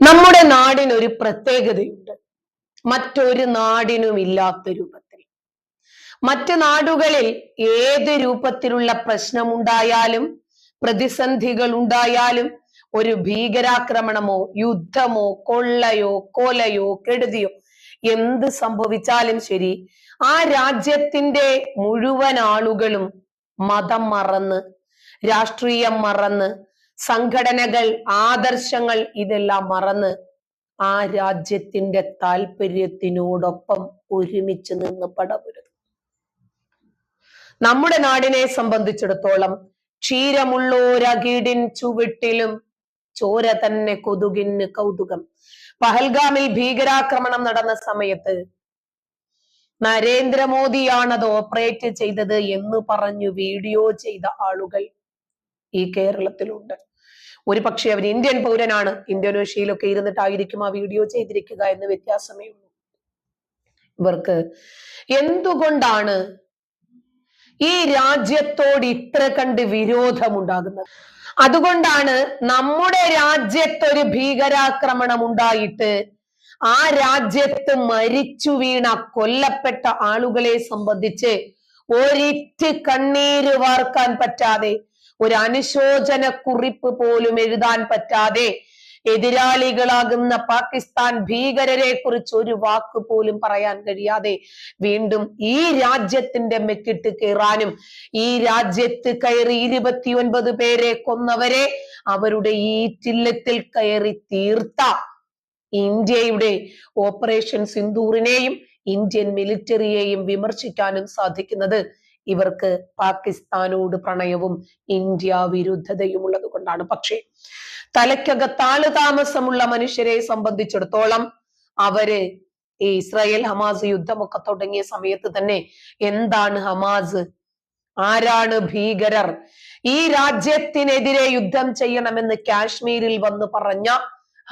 നമ്മുടെ നാടിനൊരു പ്രത്യേകതയുണ്ട്. മറ്റൊരു നാടിനും ഇല്ലാത്ത രൂപത്തിൽ. മറ്റ് നാടുകളിൽ ഏത് രൂപത്തിലുള്ള പ്രശ്നമുണ്ടായാലും പ്രതിസന്ധികൾ ഉണ്ടായാലും ഒരു ഭീകരാക്രമണമോ യുദ്ധമോ കൊള്ളയോ കൊലയോ കെടുതിയോ എന്ത് സംഭവിച്ചാലും ശരി ആ രാജ്യത്തിന്റെ മുഴുവൻ ആളുകളും മതം മറന്ന് രാഷ്ട്രീയം മറന്ന് സംഘടനകൾ ആദർശങ്ങൾ ഇതെല്ലാം മറന്ന് ആ രാജ്യത്തിന്റെ താല്പര്യത്തിനോടൊപ്പം ഒരുമിച്ച് നിന്ന് പടപുരുത് നമ്മുടെ നാടിനെ സംബന്ധിച്ചിടത്തോളം ക്ഷീരമുള്ളോരകീടിൻ ചുവിട്ടിലും ചോര തന്നെ കൊതുകിന് കൗതുകം. പഹൽഗാമിൽ ഭീകരാക്രമണം നടന്ന സമയത്ത് നരേന്ദ്രമോദിയാണത് ഓപ്പറേറ്റ് ചെയ്തത് എന്ന് പറഞ്ഞു വീഡിയോ ചെയ്ത ആളുകൾ ഈ കേരളത്തിലുണ്ട്. ഒരു പക്ഷേ അവർ ഇന്ത്യൻ പൗരനാണ്. ഇന്തോനേഷ്യയിലൊക്കെ ഇരുന്നിട്ടായിരിക്കും ആ വീഡിയോ ചെയ്തിരിക്കുക എന്ന് വ്യത്യാസമേ ഉള്ളൂ ഇവർക്ക് എന്തുകൊണ്ടാണ് ഈ രാജ്യത്തോട് ഇത്ര കണ്ട് വിരോധമുണ്ടാകുന്നത്? അതുകൊണ്ടാണ് നമ്മുടെ രാജ്യത്തൊരു ഭീകരാക്രമണം ഉണ്ടായിട്ട് ആ രാജ്യത്ത് മരിച്ചു വീണ കൊല്ലപ്പെട്ട ആളുകളെ സംബന്ധിച്ച് ഒരിറ്റ് കണ്ണീര് വാർക്കാൻ പറ്റാതെ ഒരു അനുശോചന കുറിപ്പ് പോലും എഴുതാൻ പറ്റാതെ എതിരാളികളാകുന്ന പാകിസ്ഥാൻ ഭീകരരെ കുറിച്ച് ഒരു വാക്ക് പോലും പറയാൻ കഴിയാതെ വീണ്ടും ഈ രാജ്യത്തിന്റെ മെക്കിട്ട് കയറാനും ഈ രാജ്യത്ത് കയറി ഇരുപത്തിയൊൻപത് പേരെ കൊന്നവരെ അവരുടെ ഈ ചില്ലത്തിൽ കയറി തീർത്ത ഇന്ത്യയുടെ ഓപ്പറേഷൻ സിന്ദൂറിനെയും ഇന്ത്യൻ മിലിറ്ററിയെയും വിമർശിക്കാനും സാധിക്കുന്നത് ഇവർക്ക് പാകിസ്ഥാനോട് പ്രണയവും ഇന്ത്യ വിരുദ്ധതയും ഉള്ളത് കൊണ്ടാണ്. പക്ഷേ തലയ്ക്കകത്താൾ താമസമുള്ള മനുഷ്യരെ സംബന്ധിച്ചിടത്തോളം അവർ ഈ ഇസ്രായേൽ ഹമാസ് യുദ്ധമൊക്കെ തുടങ്ങിയ സമയത്ത് തന്നെ എന്താണ് ഹമാസ്? ആരാണ് ഭീകരർ? ഈ രാജ്യത്തിനെതിരെ യുദ്ധം ചെയ്യണമെന്ന് കാശ്മീരിൽ വന്ന് പറഞ്ഞ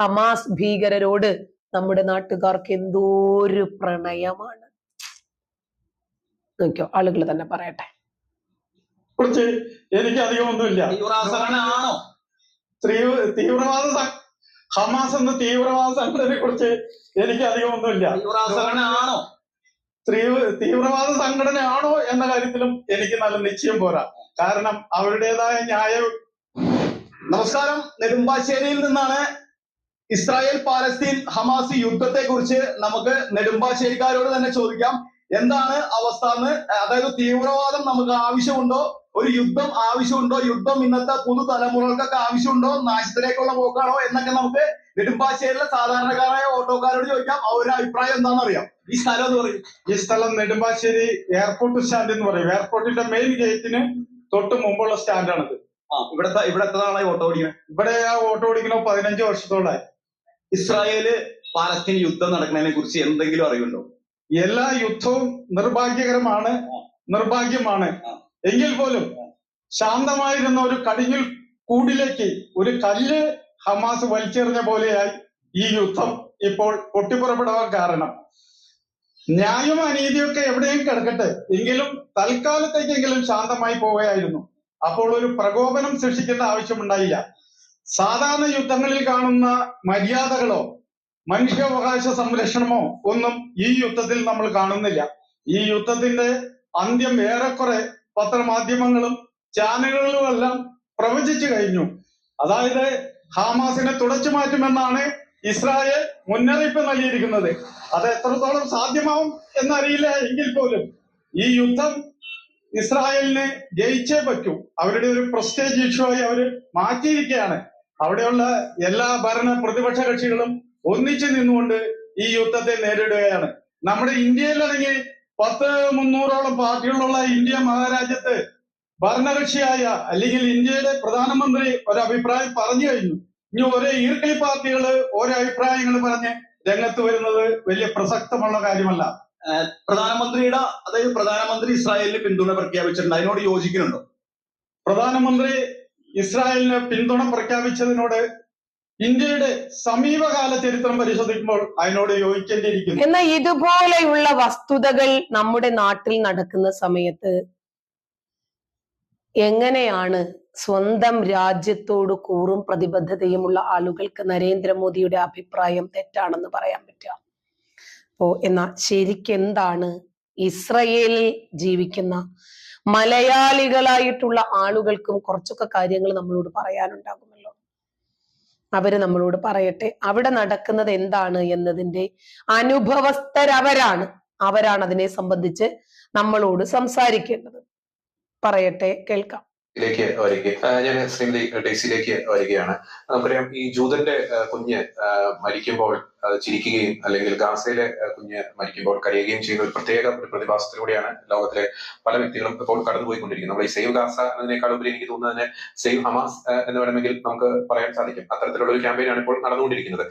ഹമാസ് ഭീകരരോട് നമ്മുടെ നാട്ടുകാർക്ക് എന്തോ ഒരു പ്രണയമാണ്. നോക്കിയോ ആളുകൾ തന്നെ പറയട്ടെ. കുറിച്ച് എനിക്ക് അധികം ഒന്നുമില്ല തീവ്ര- തീവ്രവാദ സംഘടന ഹമാസ് എന്ന തീവ്രവാദ സംഘടനയെ കുറിച്ച് എനിക്ക് അധികമൊന്നുമില്ല ഒന്നുമില്ല തീവ്ര- തീവ്രവാദ സംഘടനയാണോ എന്ന കാര്യത്തിലും എനിക്ക് നല്ല നിശ്ചയം പോരാ. കാരണം അവരുടേതായ ന്യായ നമസ്കാരം. നെടുമ്പാശ്ശേരിയിൽ നിന്നാണ് ഇസ്രായേൽ പാലസ്തീൻ ഹമാസ് യുദ്ധത്തെ കുറിച്ച് നമുക്ക് നെടുമ്പാശ്ശേരിക്കാരോട് തന്നെ ചോദിക്കാം. എന്താണ് അവസ്ഥ എന്ന്? അതായത് തീവ്രവാദം നമുക്ക് ആവശ്യമുണ്ടോ? ഒരു യുദ്ധം ആവശ്യമുണ്ടോ? യുദ്ധം ഇന്നത്തെ പുതുതലമുറകൾക്കൊക്കെ ആവശ്യമുണ്ടോ? നാശത്തിലേക്കുള്ള പോക്കാണോ? എന്നൊക്കെ നമുക്ക് നെടുമ്പാശ്ശേരിയിലെ സാധാരണക്കാരായ ഓട്ടോക്കാരോട് ചോദിക്കാം. അവരുടെ അഭിപ്രായം എന്താണെന്ന് അറിയാം ഈ സ്ഥലം എന്ന് പറയും. ഈ സ്ഥലം നെടുമ്പാശ്ശേരി എയർപോർട്ട് സ്റ്റാൻഡ് എന്ന് പറയും. എയർപോർട്ടിന്റെ മെയിൻ ഗേറ്റിന് തൊട്ട് മുമ്പുള്ള സ്റ്റാൻഡാണിത്. ആ ഇവിടത്തെ ഇവിടെ എത്ര നാളായി ഓട്ടോ ഓടിക്കുന്നത് ഇവിടെ ആ ഓട്ടോ ഓടിക്കണോ പതിനഞ്ച് വർഷത്തോളായി. ഇസ്രായേൽ പാലസ്തീൻ യുദ്ധം നടക്കുന്നതിനെ കുറിച്ച് എന്തെങ്കിലും അറിവുണ്ടോ? എല്ലാ യുദ്ധവും നിർഭാഗ്യകരമാണ് നിർഭാഗ്യമാണ്. എങ്കിൽ പോലും ശാന്തമായിരുന്ന ഒരു കടിഞ്ഞിൽ കൂടിലേക്ക് ഒരു കല്ല് ഹമാസ് വലിച്ചെറിഞ്ഞ പോലെയായി ഈ യുദ്ധം ഇപ്പോൾ പൊട്ടിപ്പുറപ്പെടാൻ കാരണം. ന്യായം അനീതിയൊക്കെ എവിടെയും കിടക്കട്ടെ. എങ്കിലും തൽക്കാലത്തേക്കെങ്കിലും ശാന്തമായി പോവുകയായിരുന്നു. അപ്പോൾ ഒരു പ്രകോപനം സൃഷ്ടിക്കേണ്ട ആവശ്യമുണ്ടായില്ല. സാധാരണ യുദ്ധങ്ങളിൽ കാണുന്ന മര്യാദകളോ മനുഷ്യാവകാശ സംരക്ഷണമോ ഒന്നും ഈ യുദ്ധത്തിൽ നമ്മൾ കാണുന്നില്ല. ഈ യുദ്ധത്തിന്റെ അന്ത്യം ഏറെക്കുറെ പത്രമാധ്യമങ്ങളും ചാനലുകളും എല്ലാം പ്രവചിച്ചു കഴിഞ്ഞു. അതായത് ഹാമാസിനെ തുടച്ചു മാറ്റുമെന്നാണ് ഇസ്രായേൽ മുന്നറിയിപ്പ് നൽകിയിരിക്കുന്നത്. അത് എത്രത്തോളം സാധ്യമാവും എന്നറിയില്ല എങ്കിൽ പോലും ഈ യുദ്ധം ഇസ്രായേലിന് ജയിച്ചേ പറ്റൂ. അവരുടെ ഒരു പ്രസ്റ്റേജ് ഇഷ്യൂ ആയി അവർ മാറ്റിയിരിക്കുകയാണ്. അവിടെയുള്ള എല്ലാ ഭരണ പ്രതിപക്ഷ കക്ഷികളും ഒന്നിച്ചു നിന്നുകൊണ്ട് ഈ യുദ്ധത്തെ നേരിടുകയാണ്. നമ്മുടെ ഇന്ത്യയിലാണെങ്കിൽ പത്ത് മുന്നൂറോളം പാർട്ടികളുള്ള ഇന്ത്യ മഹാരാജ്യത്ത് ഭരണകക്ഷിയായ അല്ലെങ്കിൽ ഇന്ത്യയുടെ പ്രധാനമന്ത്രി ഒരഭിപ്രായം പറഞ്ഞു കഴിഞ്ഞു. ഇനി ഒരേ ഈർക്കിളി പാർട്ടികൾ ഓരോ അഭിപ്രായങ്ങൾ പറഞ്ഞ് രംഗത്ത് വരുന്നത് വലിയ പ്രസക്തമുള്ള കാര്യമല്ല. പ്രധാനമന്ത്രിയുടെ അതായത് പ്രധാനമന്ത്രി ഇസ്രായേലിന് പിന്തുണ പ്രഖ്യാപിച്ചിട്ടുണ്ട്. അതിനോട് യോജിക്കുന്നുണ്ടോ? പ്രധാനമന്ത്രി ഇസ്രായേലിന് പിന്തുണ പ്രഖ്യാപിച്ചതിനോട് ഇന്ത്യയുടെ സമീപകാല ചരിത്രം പരിശോധിക്കുമ്പോൾ അതിനോട് യോജിക്കേണ്ടിയിരിക്കുന്നു. എന്നാൽ ഇതുപോലെയുള്ള വസ്തുതകൾ നമ്മുടെ നാട്ടിൽ നടക്കുന്ന സമയത്ത് എങ്ങനെയാണ് സ്വന്തം രാജ്യത്തോട് കൂറും പ്രതിബദ്ധതയുമുള്ള ആളുകൾക്ക് നരേന്ദ്രമോദിയുടെ അഭിപ്രായം തെറ്റാണെന്ന് പറയാൻ പറ്റുക? അപ്പോ എന്നാ ശരിക്കെന്താണ് ഇസ്രയേലിൽ ജീവിക്കുന്ന മലയാളികളായിട്ടുള്ള ആളുകൾക്കും കുറച്ചൊക്കെ കാര്യങ്ങൾ നമ്മളോട് പറയാനുണ്ടാകുമല്ലോ അവർ നമ്മളോട് പറയട്ടെ അവിടെ നടക്കുന്നത് എന്താണ് എന്നതിന്റെ അനുഭവസ്ഥരവരാണ്. അവരാണ് അതിനെ സംബന്ധിച്ച് നമ്മളോട് സംസാരിക്കേണ്ടത്. പറയട്ടെ കേൾക്കാം. ിലേക്ക് വരിക. ഞാൻ ശ്രീമതി ഡേസിയിലേക്ക് വരികയാണ്. നമുക്കറിയാം ഈ ജൂതന്റെ കുഞ്ഞ് മരിക്കുമ്പോൾ ചിരിക്കുകയും അല്ലെങ്കിൽ ഗാസയിലെ കുഞ്ഞ് മരിക്കുമ്പോൾ കരയുകയും ചെയ്യുന്ന ഒരു പ്രത്യേക ഒരു പ്രതിഭാസത്തിലൂടെയാണ് ലോകത്തിലെ പല വ്യക്തികളും ഇപ്പോൾ കടന്നുപോയിക്കൊണ്ടിരിക്കുന്നത്. നമ്മൾ ഈ സേവ് ഗാസ എന്നതിനേക്കാൾ ഉപരി എനിക്ക് തോന്നുന്നത് തന്നെ സേവ് ഹമാസ് എന്ന് വേണമെങ്കിൽ നമുക്ക് പറയാൻ സാധിക്കും. അത്തരത്തിലുള്ള ഒരു ക്യാമ്പയിനാണ് ഇപ്പോൾ നടന്നുകൊണ്ടിരിക്കുന്നത്.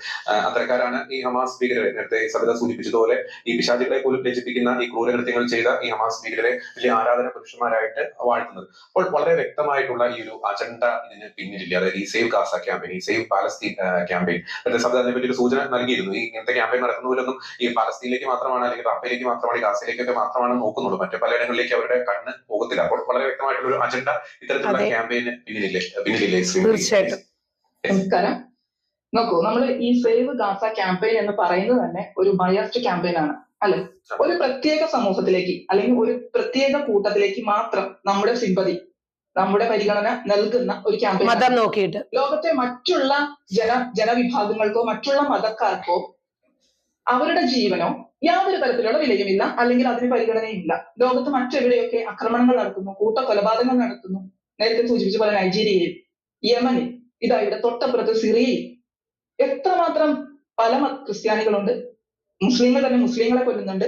അത്തരക്കാരാണ് ഈ ഹമാസ് ഭീകരരെ നേരത്തെ സവിത സൂചിപ്പിച്ചതുപോലെ ഈ പിശാചികളെ പോലും രചിപ്പിക്കുന്ന ഈ ക്രൂരകൃത്യങ്ങൾ ചെയ്ത ഈ ഹമാസ് ഭീകരരെ വലിയ ആരാധന പുരുഷന്മാരായിട്ട് വാഴ്ത്തുന്നത്. അപ്പോൾ വളരെ വ്യക്തമായിട്ടുള്ള ഈ ഒരു അജണ്ട ഇതിന് പിന്നിലില്ല. അതായത് ഈ സേവ് ഗാസ ക്യാമ്പയിൻ ഈ സേവ് പാലസ്തീൻ ക്യാമ്പയിൻ നേരത്തെ അതിനെപ്പറ്റി പറ്റി ഒരു സൂചന നൽകിയിരുന്നു ഈ ഇങ്ങനത്തെ ക്യാമ്പയിൻ നടക്കുന്നവരൊന്നും ഈ പാലസ്തീനിലേക്ക് മാത്രമാണ് അല്ലെങ്കിൽ റഫയിലേക്ക് മാത്രമാണ് ഗാസയിലേക്കൊക്കെ മാത്രമാണ് നോക്കുന്നുള്ളൂ. മറ്റു പലയിടങ്ങളിലേക്ക് അവരുടെ കണ്ണ് പോകത്തില്ല. അപ്പോൾ വളരെ വ്യക്തമായിട്ടുള്ള ഒരു അജണ്ട ഇത്തരത്തിലുള്ള. ക്യാമ്പയിന് പിന്നിലില്ലേ പിന്നിലില്ലേ ശ്രീമതി? തീർച്ചയായിട്ടും. നമസ്കാരം. നോക്കൂ നമ്മൾ ഈ സേവ് ഗാസ ക്യാമ്പയിൻ എന്ന് പറയുന്നത് തന്നെ ഒരു ബയസ്ഡ് ക്യാമ്പയിൻ ആണ്. അല്ലെ? ഒരു പ്രത്യേക സമൂഹത്തിലേക്ക് അല്ലെങ്കിൽ ഒരു പ്രത്യേക കൂട്ടത്തിലേക്ക് മാത്രം നമ്മുടെ സിമ്പതി നമ്മുടെ പരിഗണന നൽകുന്ന ഒരു ക്യാമ്പയിൻ മതം നോക്കിയിട്ട്. ലോകത്തെ മറ്റുള്ള ജന ജനവിഭാഗങ്ങൾക്കോ മറ്റുള്ള മതക്കാർക്കോ അവരുടെ ജീവനോ യാതൊരു തരത്തിലുള്ള വിലയുമില്ല അല്ലെങ്കിൽ അതിന് പരിഗണനയില്ല. ലോകത്ത് മറ്റെവിടെയൊക്കെ ആക്രമണങ്ങൾ നടത്തുന്നു കൂട്ട കൊലപാതകങ്ങൾ നടത്തുന്നു നേരത്തെ സൂചിപ്പിച്ച പോലെ നൈജീരിയയിൽ യമനിൽ ഇതാ ഇവിടെ തൊട്ടപ്പുറത്ത് സിറിയയിൽ എത്രമാത്രം പല ക്രിസ്ത്യാനികളുണ്ട് മുസ്ലിങ്ങൾ തന്നെ മുസ്ലിങ്ങളെ കൊല്ലുന്നുണ്ട്.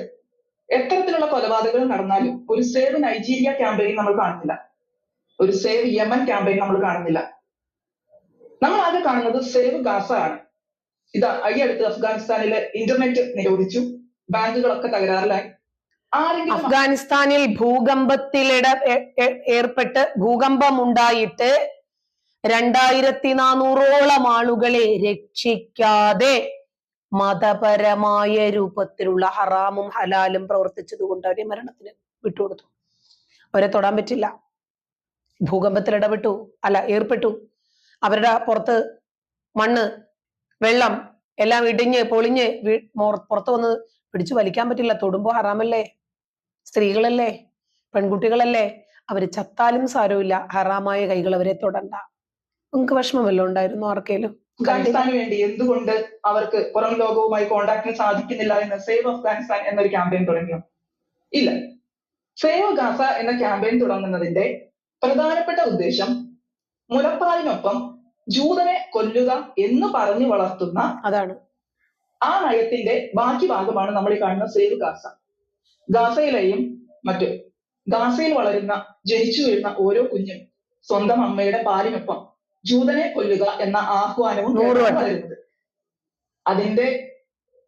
എത്തരത്തിലുള്ള കൊലപാതകങ്ങൾ നടന്നാലും ഒരു സേവ് നൈജീരിയ ക്യാമ്പയിൻ നമ്മൾ കാണുന്നില്ല. ഒരു സേവ് യമൻ ക്യാമ്പയിൻ നമ്മൾ കാണുന്നില്ല. നമ്മൾ ആകെ കാണുന്നത് സേവ് ഗാസ ആണ് ഇതാ ഈ അടുത്ത് അഫ്ഗാനിസ്ഥാനിലെ ഇന്റർനെറ്റ് നിരോധിച്ചു. ബാങ്കുകളൊക്കെ തകരാറിലായി. അഫ്ഗാനിസ്ഥാനിൽ ഭൂകമ്പത്തിലിട ഏർപ്പെട്ട് ഭൂകമ്പം ഉണ്ടായിട്ട് രണ്ടായിരത്തി നാനൂറോളം ആളുകളെ രക്ഷിക്കാതെ മതപരമായ രൂപത്തിലുള്ള ഹറാമും ഹലാലും പ്രവർത്തിച്ചത് കൊണ്ട് അവരെ മരണത്തിന് വിട്ടുകൊടുത്തു. അവരെ തൊടാൻ പറ്റില്ല. ഭൂകമ്പത്തിൽ ഇടപെട്ടു അല്ല ഏർപ്പെട്ടു. അവരുടെ പുറത്ത് മണ്ണ് വെള്ളം എല്ലാം ഇടിഞ്ഞ് പൊളിഞ്ഞ് പുറത്ത് വന്ന് പിടിച്ചു വലിക്കാൻ പറ്റില്ല. തൊടുമ്പോ ഹറാമല്ലേ? സ്ത്രീകളല്ലേ? പെൺകുട്ടികളല്ലേ? അവർ ചത്താലും സാരമില്ല. ഹറാമായ കൈകൾ അവരെ തൊടണ്ട. നിങ്ങൾക്ക് വിഷമമല്ലോ ഉണ്ടായിരുന്നു ആർക്കേലും? അഫ്ഗാനിസ്ഥാന് വേണ്ടി എന്തുകൊണ്ട് അവർക്ക് പുറം ലോകവുമായി കോണ്ടാക്ടിന് സാധിക്കുന്നില്ല എന്ന് സേവ് അഫ്ഗാനിസ്ഥാൻ എന്നൊരു ക്യാമ്പയിൻ തുടങ്ങിയോ? ഇല്ല. സേവ് ഗാസ എന്ന ക്യാമ്പയിൻ തുടങ്ങുന്നതിന്റെ പ്രധാനപ്പെട്ട ഉദ്ദേശം മുലപ്പാലിനൊപ്പം ജൂതനെ കൊല്ലുക എന്ന് പറഞ്ഞു വളർത്തുന്ന അതാണ്. ആ നയത്തിന്റെ ബാക്കി ഭാഗമാണ് നമ്മൾ ഈ കാണുന്ന സേവ് ഗാസ. ഗാസയിലെയും മറ്റ് ഗാസയിൽ വളരുന്ന ജനിച്ചു വീഴുന്ന ഓരോ കുഞ്ഞും സ്വന്തം അമ്മയുടെ പാലിനൊപ്പം ജൂതനെ കൊല്ലുക എന്ന ആഹ്വാനവും വളരുന്നത്. അതിന്റെ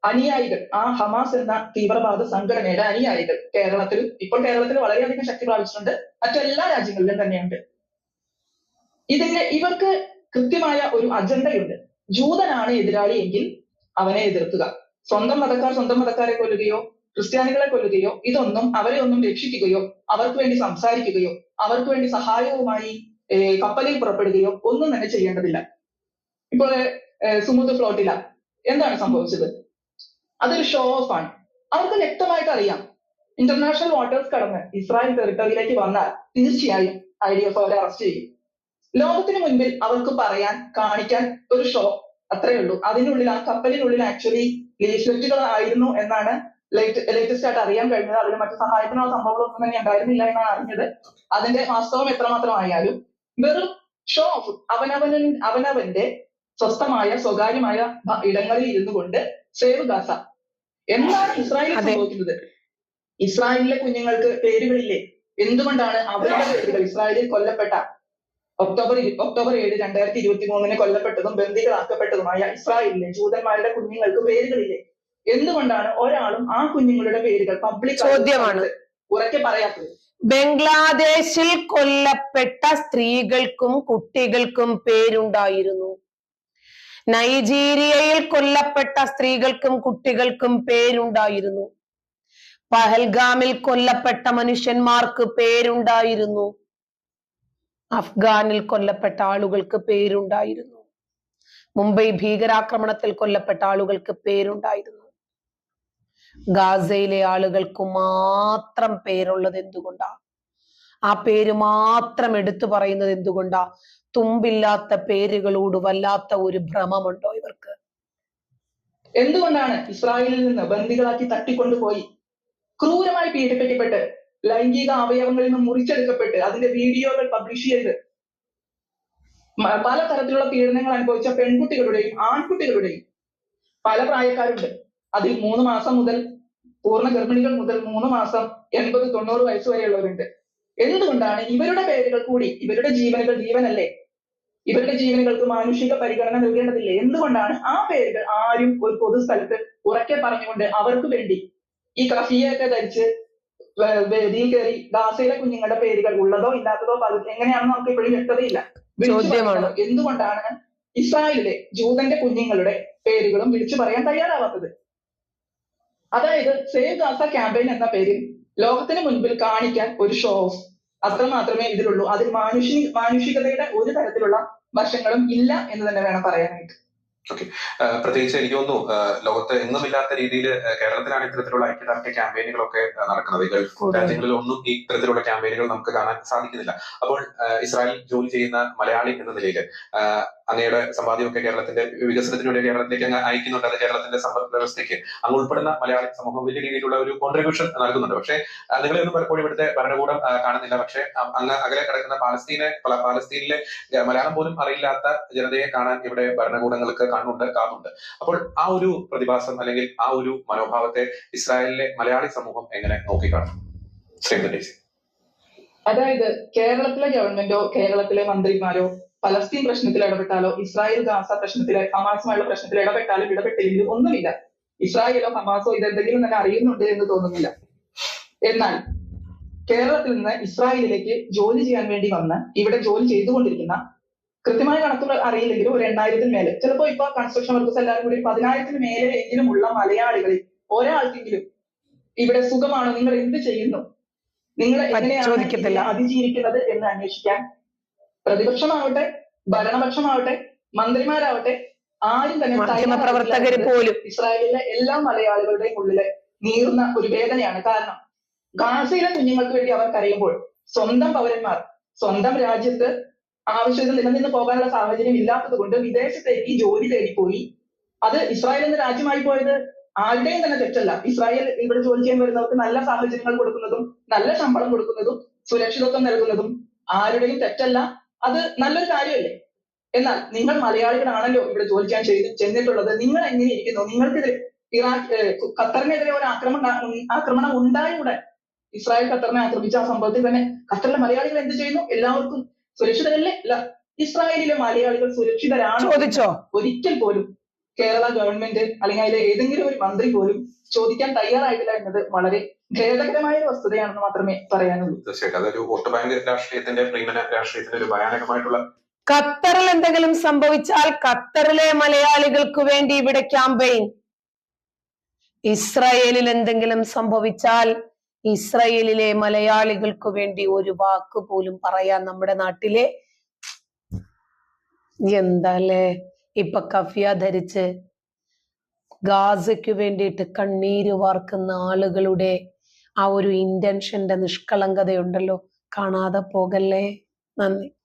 അനുയായികൾ. ആ ഹമാസ് എന്ന തീവ്രവാദ സംഘടനയുടെ അനുയായികൾ. കേരളത്തിൽ ഇപ്പോൾ കേരളത്തിൽ വളരെയധികം ശക്തി പ്രാപിച്ചിട്ടുണ്ട്. മറ്റെല്ലാ രാജ്യങ്ങളിലും തന്നെയുണ്ട്. ഇതിന്റെ ഇവർക്ക് കൃത്യമായ ഒരു അജണ്ടയുണ്ട്. ജൂതനാണ് എതിരാളി എങ്കിൽ അവനെ എതിർക്കുക. സ്വന്തം മതക്കാർ സ്വന്തം മതക്കാരെ കൊല്ലുകയോ ക്രിസ്ത്യാനികളെ കൊല്ലുകയോ ഇതൊന്നും അവരെ ഒന്നും രക്ഷിക്കുകയോ അവർക്ക് വേണ്ടി സംസാരിക്കുകയോ അവർക്ക് വേണ്ടി സഹായവുമായി കപ്പലിൽ പുറപ്പെടുകയോ ഒന്നും തന്നെ ചെയ്യേണ്ടതില്ല. ഇപ്പോൾ സുമുദ് ഫ്ലോട്ടില. എന്താണ് സംഭവിച്ചത്? അതൊരു ഷോ ഓഫ് ആണ്. അവർക്ക് വ്യക്തമായിട്ട് അറിയാം. ഇന്റർനാഷണൽ വാട്ടേഴ്സ് കടന്ന് ഇസ്രായേൽ ടെറിട്ടറിയിലേക്ക് വന്നാൽ തീർച്ചയായും ഐ ഡി എഫ് അവരെ അറസ്റ്റ് ചെയ്യും. ലോകത്തിന് മുൻപിൽ അവർക്ക് പറയാൻ കാണിക്കാൻ ഒരു ഷോ അത്രേ ഉള്ളൂ. അതിനുള്ളിൽ ആ കപ്പലിനുള്ളിൽ ആക്ച്വലി ലീഫ്ലെറ്റുകൾ ആയിരുന്നു എന്നാണ് ലേറ്റസ്റ്റ് ആയിട്ട് അറിയാൻ കഴിഞ്ഞത്. അതിന് മറ്റു സഹായത്തിനുള്ള സംഭവങ്ങളൊന്നും തന്നെ ഉണ്ടായിരുന്നില്ല എന്നാണ് അറിഞ്ഞത്. അതിന്റെ വാസ്തവം എത്രമാത്രമായാലും വെറും ഷോ ഓഫ് അവനവന അവനവന്റെ സ്വസ്ഥമായ സ്വകാര്യമായ ഇടങ്ങളിൽ ഇരുന്നു കൊണ്ട് സേവ് ഗാസ എന്താണ് ഇസ്രായേലിൽ. സംഭവിക്കുന്നത്? ഇസ്രായേലിലെ കുഞ്ഞുങ്ങൾക്ക് പേരുകളില്ലേ? എന്തുകൊണ്ടാണ് അവരുടെ പേരുകൾ ഇസ്രായേലിൽ കൊല്ലപ്പെട്ട? ഒക്ടോബർ ഒക്ടോബർ ഏഴ് രണ്ടായിരത്തി ഇരുപത്തി മൂന്നിന് കൊല്ലപ്പെട്ടതും ബന്ദികളാക്കപ്പെട്ടതുമായ ഇസ്രായേലിലെ ജൂതന്മാരുടെ കുഞ്ഞുങ്ങൾക്ക് പേരുകളില്ലേ? എന്തുകൊണ്ടാണ് ഒരാളും ആ കുഞ്ഞുങ്ങളുടെ പേരുകൾ പബ്ലിക് ചോദ്യമാണ്. ഉറക്കെ പറയാത്തത്? ബംഗ്ലാദേശിൽ കൊല്ലപ്പെട്ട സ്ത്രീകൾക്കും കുട്ടികൾക്കും പേരുണ്ടായിരുന്നു. നൈജീരിയയിൽ കൊല്ലപ്പെട്ട സ്ത്രീകൾക്കും കുട്ടികൾക്കും പേരുണ്ടായിരുന്നു. പഹൽഗാമിൽ കൊല്ലപ്പെട്ട മനുഷ്യന്മാർക്ക് പേരുണ്ടായിരുന്നു. അഫ്ഗാനിൽ കൊല്ലപ്പെട്ട ആളുകൾക്ക് പേരുണ്ടായിരുന്നു. മുംബൈ ഭീകരാക്രമണത്തിൽ കൊല്ലപ്പെട്ട ആളുകൾക്ക് പേരുണ്ടായിരുന്നു. ഗാസയിലെ ആളുകൾക്ക് മാത്രം പേരുള്ളത് എന്തുകൊണ്ടാ? ആ പേര് മാത്രം എടുത്തു പറയുന്നത് എന്തുകൊണ്ടാ? തുമ്പില്ലാത്ത പേരുകളോട് വല്ലാത്ത ഒരു ഭ്രമമുണ്ടോ ഇവർക്ക്? എന്തുകൊണ്ടാണ് ഇസ്രായേലിൽ നിന്ന് ബന്ദികളാക്കി തട്ടിക്കൊണ്ടുപോയി ക്രൂരമായി പീഡിപ്പിക്കപ്പെട്ട് ലൈംഗിക അവയവങ്ങളിൽ നിന്ന് മുറിച്ചെടുക്കപ്പെട്ട് അതിന്റെ വീഡിയോകൾ പബ്ലിഷ് ചെയ്ത് പല തരത്തിലുള്ള പീഡനങ്ങൾ അനുഭവിച്ച പെൺകുട്ടികളുടെയും ആൺകുട്ടികളുടെയും പല പ്രായക്കാരുണ്ട്. അതിൽ മൂന്ന് മാസം മുതൽ പൂർണ ഗർഭിണികൾ മുതൽ മൂന്ന് മാസം എൺപത് തൊണ്ണൂറ് വയസ്സ് വരെയുള്ളവരുണ്ട്. എന്തുകൊണ്ടാണ് ഇവരുടെ പേരുകൾ കൂടി ഇവരുടെ ജീവനുകൾ ജീവനല്ലേ? ഇവരുടെ ജീവനുകൾക്ക് മാനുഷിക പരിഗണന നൽകേണ്ടതില്ല. എന്തുകൊണ്ടാണ് ആ പേരുകൾ ആരും ഒരു പൊതുസ്ഥലത്ത് ഉറക്കെ പറഞ്ഞുകൊണ്ട് അവർക്ക് വേണ്ടി ഈ കഫിയൊക്കെ ധരിച്ച് വേദിയിൽ കയറി ഗാസയിലെ കുഞ്ഞുങ്ങളുടെ പേരുകൾ ഉള്ളതോ ഇല്ലാത്തതോ പല- എങ്ങനെയാണെന്ന് നമുക്ക് ഇപ്പോഴും വ്യക്തതയില്ല. ചോദ്യമാണ്. എന്തുകൊണ്ടാണ് ഇസ്രായേലിലെ ജൂതന്റെ കുഞ്ഞുങ്ങളുടെ പേരുകളും വിളിച്ചു പറയാൻ തയ്യാറാവാത്തത്? അതായത് സേവ് ഗാസ ക്യാമ്പയിൻ എന്ന പേരിൽ ലോകത്തിന് മുൻപിൽ കാണിക്കാൻ ഒരു ഷോ ഓഫ് അത്ര മാത്രമേ ഇതിലുള്ളൂ. അതിൽ മാനുഷി മാനുഷികതയുടെ ഒരു തരത്തിലുള്ള വശങ്ങളും ഇല്ല എന്ന് തന്നെ വേണം പറയാനായിട്ട്. ഓക്കെ പ്രത്യേകിച്ച് എനിക്ക് തോന്നുന്നു ആ, ലോകത്ത് എങ്ങുമില്ലാത്ത രീതിയിൽ കേരളത്തിലാണ് ഇത്തരത്തിലുള്ള ഐക്യദാർഢ്യ ക്യാമ്പയിനുകളൊക്കെ നടക്കുന്നത്. ഗൾഫ് രാജ്യങ്ങളിൽ ഒന്നും ഈ ഇത്തരത്തിലുള്ള ക്യാമ്പയിനുകൾ നമുക്ക് കാണാൻ സാധിക്കുന്നില്ല. അപ്പോൾ ഇസ്രായേലിൽ ഇസ്രായേൽ ജോലി ചെയ്യുന്ന മലയാളി എന്ന നിലയിൽ അങ്ങയുടെ സമ്പാദ്യമൊക്കെ കേരളത്തിന്റെ വികസനത്തിന് കേരളത്തിലേക്ക് അങ്ങ് അയക്കുന്നുണ്ട്. അത് കേരളത്തിന്റെ സമ്പദ് വ്യവസ്ഥയ്ക്ക്. അങ്ങ് ഉൾപ്പെടുന്ന മലയാളി സമൂഹം വലിയ രീതിയിലുള്ള ഒരു കോൺട്രിബ്യൂഷൻ നൽകുന്നുണ്ട്. പക്ഷേ നിങ്ങളെ നിങ്ങളെയൊന്നും പലപ്പോഴും ഇവിടുത്തെ ഭരണകൂടം കാണുന്നില്ല. പക്ഷേ അങ്ങ് അകലെ കിടക്കുന്ന പാലസ്തീനെ പാലസ്തീനിലെ മലയാളം പോലും അറിയില്ലാത്ത ജനതയെ കാണാൻ ഇവിടെ ഭരണകൂടങ്ങൾക്ക് കാണുന്നുണ്ട് കാണുന്നുണ്ട് അപ്പോൾ ആ ഒരു പ്രതിഭാസം അല്ലെങ്കിൽ ആ ഒരു മനോഭാവത്തെ ഇസ്രായേലിലെ മലയാളി സമൂഹം എങ്ങനെ നോക്കിക്കാണും? ശ്രീമതി അതായത് കേരളത്തിലെ ഗവൺമെന്റോ കേരളത്തിലെ മന്ത്രിമാരോ പലസ്തീൻ പ്രശ്നത്തിൽ ഇടപെട്ടാലോ ഇസ്രായേൽ ഗാസ പ്രശ്നത്തിൽ ഹമാസുമായുള്ള പ്രശ്നത്തിൽ ഇടപെട്ടാലും ഇടപെട്ടില്ലെങ്കിലും ഒന്നുമില്ല. ഇസ്രായേലോ ഹമാസോ ഇതെന്തെങ്കിലും തന്നെ അറിയുന്നുണ്ട് എന്ന് തോന്നുന്നില്ല. എന്നാൽ കേരളത്തിൽ നിന്ന് ഇസ്രായേലിലേക്ക് ജോലി ചെയ്യാൻ വേണ്ടി വന്ന് ഇവിടെ ജോലി ചെയ്തുകൊണ്ടിരിക്കുന്ന കൃത്യമായ കണക്കുകൾ അറിയില്ലെങ്കിലും ഒരു എണ്ണായിരത്തിന് മേലെ. ചിലപ്പോൾ ഇപ്പൊ കൺസ്ട്രക്ഷൻ വർക്കേഴ്സ് എല്ലാവരും കൂടി പതിനായിരത്തിന് മേലെ എങ്കിലും ഉള്ള മലയാളികളിൽ ഒരാൾക്കെങ്കിലും ഇവിടെ സുഖമാണോ? നിങ്ങൾ എന്ത് ചെയ്യുന്നു? നിങ്ങൾ എങ്ങനെയാണ് അതിജീവിക്കുന്നത് എന്ന് അന്വേഷിക്കാൻ പ്രതിപക്ഷമാവട്ടെ ഭരണപക്ഷമാവട്ടെ മന്ത്രിമാരാവട്ടെ ആരും തന്നെ തയ്യാറായിട്ടില്ല പോലും. ഇസ്രായേലിലെ എല്ലാ മലയാളികളുടെയും ഉള്ളിലെ നീറുന്ന ഒരു വേദനയാണ്. കാരണം ഗാസയിലെ കുഞ്ഞുങ്ങൾക്ക് വേണ്ടി അവർ കരയുമ്പോൾ സ്വന്തം പൗരന്മാർ സ്വന്തം രാജ്യത്ത് ആവശ്യത്തിന് നിലനിന്ന് പോകാനുള്ള സാഹചര്യം ഇല്ലാത്തത് കൊണ്ട് വിദേശത്തേക്ക് ജോലി തേടിപ്പോയി. അത് ഇസ്രായേൽ എന്ന രാജ്യമായി പോയത് ആരുടെയും തന്നെ തെറ്റല്ല. ഇസ്രായേൽ ഇവിടെ ജോലി ചെയ്യാൻ വരുന്നവർക്ക് നല്ല സാഹചര്യങ്ങൾ കൊടുക്കുന്നതും നല്ല ശമ്പളം കൊടുക്കുന്നതും സുരക്ഷിതത്വം നൽകുന്നതും ആരുടെയും തെറ്റല്ല. അത് നല്ലൊരു കാര്യമല്ലേ? എന്നാൽ നിങ്ങൾ മലയാളികളാണല്ലോ ഇവിടെ ജോലി ചെയ്യാൻ ചെയ്ത് ചെന്നിട്ടുള്ളത്. നിങ്ങൾ എങ്ങനെ ഇരിക്കുന്നു? നിങ്ങൾക്കെതിരെ ഇറാഖ് ഖത്തറിനെതിരെ ഒരു ആക്രമണം ആക്രമണം ഉണ്ടായ ഉടൻ ഇസ്രായേൽ ഖത്തറിനെ ആക്രമിച്ച ആ സംഭവത്തിൽ തന്നെ ഖത്തറിലെ മലയാളികൾ എന്ത് ചെയ്യുന്നു? എല്ലാവർക്കും സുരക്ഷിതരല്ലേ? അല്ല ഇസ്രായേലിലെ മലയാളികൾ സുരക്ഷിതരാണോ? ചോദിച്ചോ? ഒരിക്കൽ പോലും കേരള ഗവൺമെന്റ് അല്ലെങ്കിൽ അതിലെ ഏതെങ്കിലും ഒരു മന്ത്രി പോലും ചോദിക്കാൻ തയ്യാറായിട്ടില്ല എന്നത് വളരെ ഖേദകരമായ ഒരു വസ്തുതയാണെന്ന് മാത്രമേ പറയാനുള്ളൂ. തീർച്ചയായിട്ടും. അതൊരു വോട്ട് ബാങ്ക് രാഷ്ട്രീയത്തിന്റെ പ്രീമന രാഷ്ട്രീയത്തിന്റെ ഒരു ഭയാനകമായിട്ടുള്ള ഖത്തറിൽ എന്തെങ്കിലും സംഭവിച്ചാൽ ഖത്തറിലെ മലയാളികൾക്ക് വേണ്ടി ഇവിടെ ക്യാമ്പയിൻ. ഇസ്രയേലിൽ എന്തെങ്കിലും സംഭവിച്ചാൽ ഇസ്രയേലിലെ മലയാളികൾക്ക് വേണ്ടി ഒരു വാക്ക് പോലും പറയാൻ നമ്മുടെ നാട്ടിലെ എന്താല്ലേ? ഇപ്പൊ കഫിയ ധരിച്ച് ഗാസയ്ക്ക് വേണ്ടിയിട്ട് കണ്ണീര് വാർക്കുന്ന ആളുകളുടെ ആ ഒരു ഇന്റൻഷന്റെ നിഷ്കളങ്കതയുണ്ടല്ലോ. കാണാതെ പോകല്ലേ? നന്ദി.